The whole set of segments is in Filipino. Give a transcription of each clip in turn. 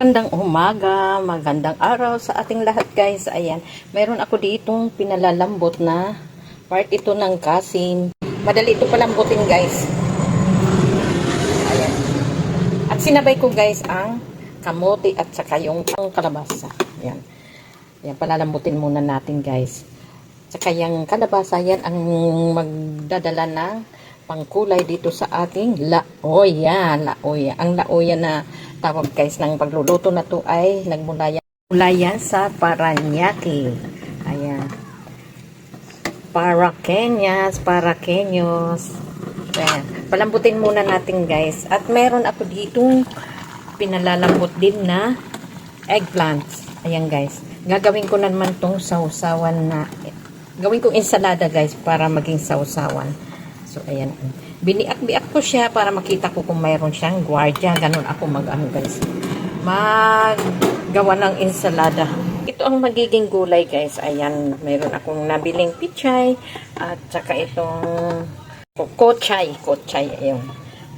Magandang umaga, magandang araw sa ating lahat guys. Ayan, meron ako ditong pinalalambot na part ito ng kasin. Madali ito palambutin guys. Ayan. At sinabay ko guys ang kamote at saka yung kalabasa. Ayan. Ayan, palalambutin muna natin guys. Saka yung kalabasa yan ang magdadala ng pangkulay dito sa ating laoya. Laoya. Ang laoya na tawag guys ng pagluluto na to ay nagmula yan, mula yan sa Paranaque. Ayan. Para Kenyas, para Kenyos. Ayan. Palambutin muna natin guys. At meron ako ditong pinalalambot din na eggplants. Ayan guys. Gagawin ko na naman tong sausawan na gawin kong ensalada guys para maging sausawan. So ayan. Biniak-biak ko siya para makita ko kung mayroon siyang gwardiya. Ganun ako mag-ano guys. Maggawa ng ensalada. Ito ang magiging gulay guys. Ayan. Mayroon akong nabiling pichay. At saka itong kochay. Kochay. Ayun.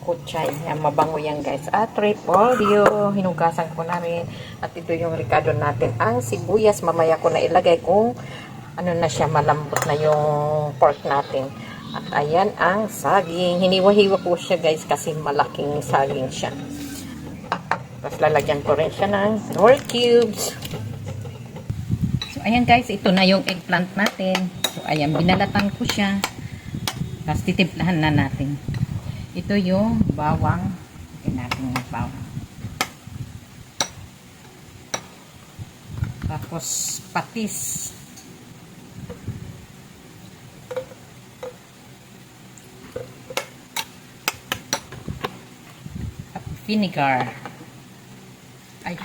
Kochay. Yan, mabango yan guys. At repolyo. Hinugasan ko na rin. At ito yung ricado natin. Ang sibuyas. Mamaya ko na ilagay kung ano na siya malambot na yung pork natin. At ayan ang saging. Hiniwa-hiwa ko siya guys kasi malaking saging siya. Tapos lalagyan ko rin siya ng nor cubes. So ayan guys, ito na yung eggplant natin. So ayan, binalatan ko siya. Tapos titimplahan na natin. Ito yung bawang. Lagyan natin ng bawang. Tapos patis. at vinegar. Ay,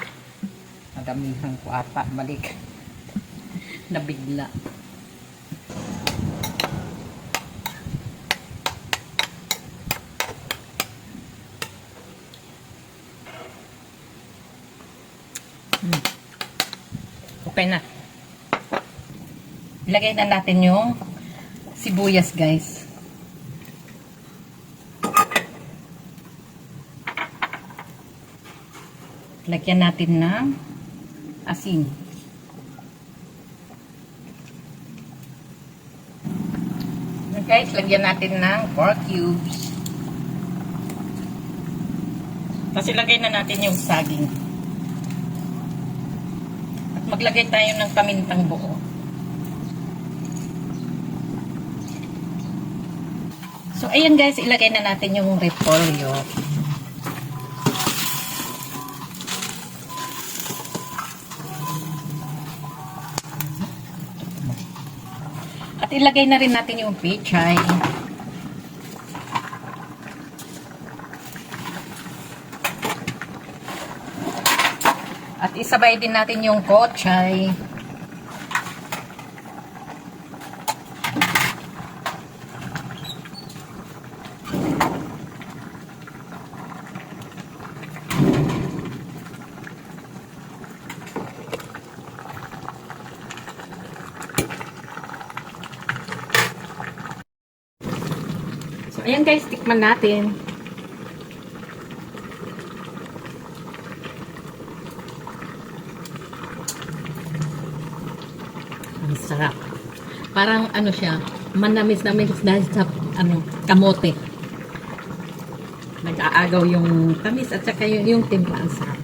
nadamihan ko ata. Balik. Nabigla. Hmm. Okay na. Ilagay na natin yung sibuyas, guys. Lagyan natin ng asin. Ayan, Guys, lagyan natin ng pork cubes. Tapos ilagay na natin yung saging. At maglagay tayo ng pamintang buo. So, ayan guys, ilagay na natin yung repolyo. At ilagay na rin natin yung pechay. At isabay din natin yung kochay. Ayan guys, tikman natin. Ang sarap. Parang ano siya, manamis-namis dahil sa ano, kamote. Nag-aagaw yung tamis at saka yung, yung timpla ang sarap.